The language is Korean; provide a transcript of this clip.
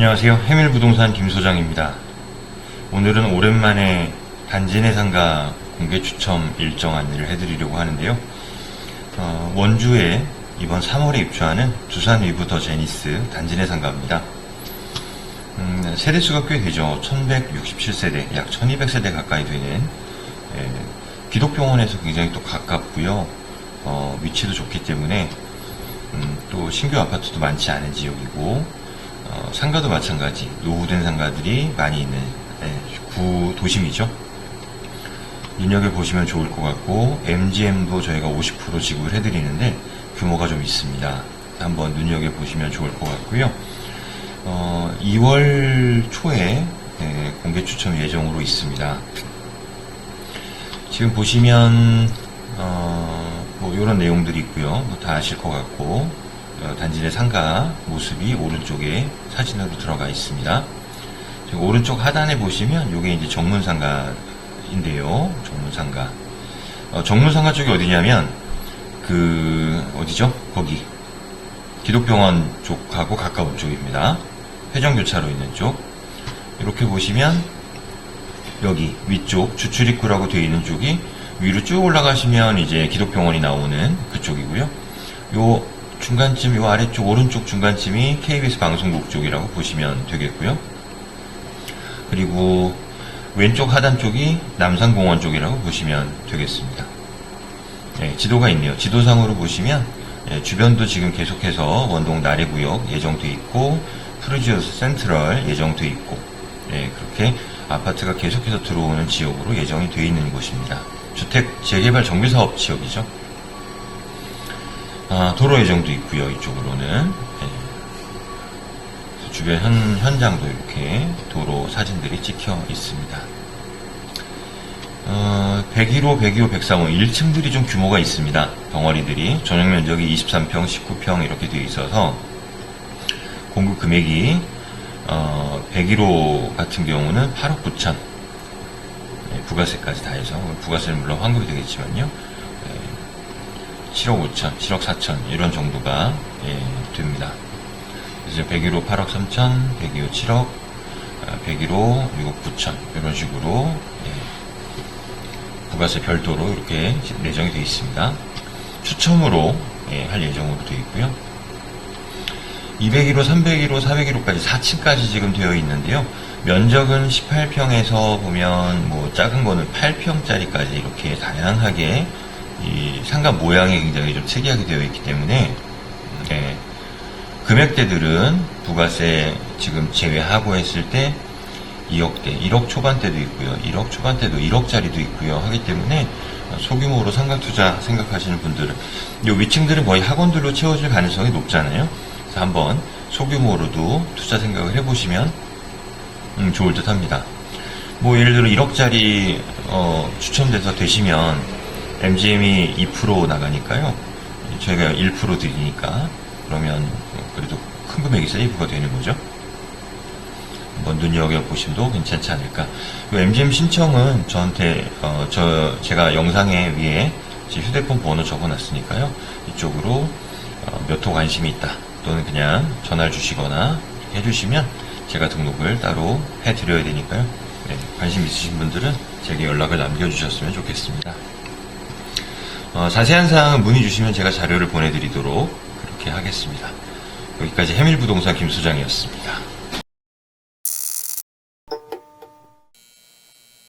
안녕하세요. 해밀부동산 김소장입니다. 오늘은 오랜만에 단지 내 상가 공개 추첨 일정 안내를 해드리려고 하는데요. 어, 원주에 이번 3월에 입주하는 두산 위브 더 제니스 단지 내 상가입니다. 음, 세대수가 꽤 되죠. 1167세대, 약 1200세대 가까이 되는 예, 기독병원에서 굉장히 또 가깝고요. 어, 위치도 좋기 때문에 음, 또 신규 아파트도 많지 않은 지역이고 어, 상가도 마찬가지 노후된 상가들이 많이 있는 예, 구 도심이죠. 눈여겨보시면 좋을 것 같고 MGM도 저희가 50% 지급을 해드리는데 규모가 좀 있습니다. 한번 눈여겨보시면 좋을 것 같고요. 어, 2월 초에 예, 공개 추첨 예정으로 있습니다. 지금 보시면 어, 뭐 이런 내용들이 있고요. 뭐 다 아실 것 같고 어, 단지 내 상가 모습이 오른쪽에 사진으로 들어가 있습니다. 지금 오른쪽 하단에 보시면 이게 이제 정문 상가인데요. 정문 상가. 어, 정문 상가 쪽이 어디냐면 그 어디죠? 거기 기독병원 쪽하고 가까운 쪽입니다. 회전교차로 있는 쪽. 이렇게 보시면 여기 위쪽 주출입구라고 되어 있는 쪽이 위로 쭉 올라가시면 이제 기독병원이 나오는 그쪽이고요. 요 중간쯤 요 아래쪽 오른쪽 중간쯤이 KBS 방송국 쪽이라고 보시면 되겠고요. 그리고 왼쪽 하단 쪽이 남산공원 쪽이라고 보시면 되겠습니다. 예, 지도가 있네요. 지도상으로 보시면 예, 주변도 지금 계속해서 원동 나래구역 예정돼 있고 프루지오스 센트럴 예정돼 있고 예, 그렇게 아파트가 계속해서 들어오는 지역으로 예정이 되어 있는 곳입니다. 주택 재개발 정비사업 지역이죠. 아, 도로 예정도 있고요. 이쪽으로는 예. 주변 현, 현장도 이렇게 도로 사진들이 찍혀 있습니다. 어, 101호, 102호, 103호 1층들이 좀 규모가 있습니다. 덩어리들이 전용 면적이 23평, 19평 이렇게 되어 있어서 공급 금액이 어, 101호 같은 경우는 8억 9천 예, 부가세까지 다 해서 부가세는 물론 환급이 되겠지만요. 예, 7억 5천, 7억 4천 이런 정도가 예, 됩니다. 이제 101호 8억 3천, 102호 7억, 101호 6억 9천 이런 식으로 예, 부가세 별도로 이렇게 내정이 되어 있습니다. 추첨으로 예, 할 예정으로 되어 있고요. 201호, 301호, 401호까지 4층까지 지금 되어 있는데요. 면적은 18평에서 보면 뭐 작은 거는 8평짜리까지 이렇게 다양하게 이 상가 모양이 굉장히 좀 특이하게 되어 있기 때문에 예, 금액대들은 부가세 지금 제외하고 했을 때 2억대, 1억 초반대도 있고요. 1억 초반대도 1억짜리도 있고요. 하기 때문에 소규모로 상가 투자 생각하시는 분들은 이 위층들은 거의 학원들로 채워질 가능성이 높잖아요. 그래서 한번 소규모로도 투자 생각을 해보시면 음, 좋을 듯 합니다. 뭐 예를 들어 1억짜리 어, 추첨돼서 되시면 MGM이 2% 나가니까요. 저희가 1% 드리니까 그러면 그래도 큰 금액이 세이브가 되는 거죠. 한번 눈여겨보시도 괜찮지 않을까. 이 MGM 신청은 저한테, 어, 저, 제가 영상에 위에 제 휴대폰 번호 적어놨으니까요. 이쪽으로 어, 몇호 관심이 있다. 또는 그냥 전화를 주시거나 해주시면 제가 등록을 따로 해드려야 되니까요. 네, 관심 있으신 분들은 제게 연락을 남겨주셨으면 좋겠습니다. 어, 자세한 사항은 문의 주시면 제가 자료를 보내드리도록 그렇게 하겠습니다. 여기까지 해밀부동산 김 소장이었습니다.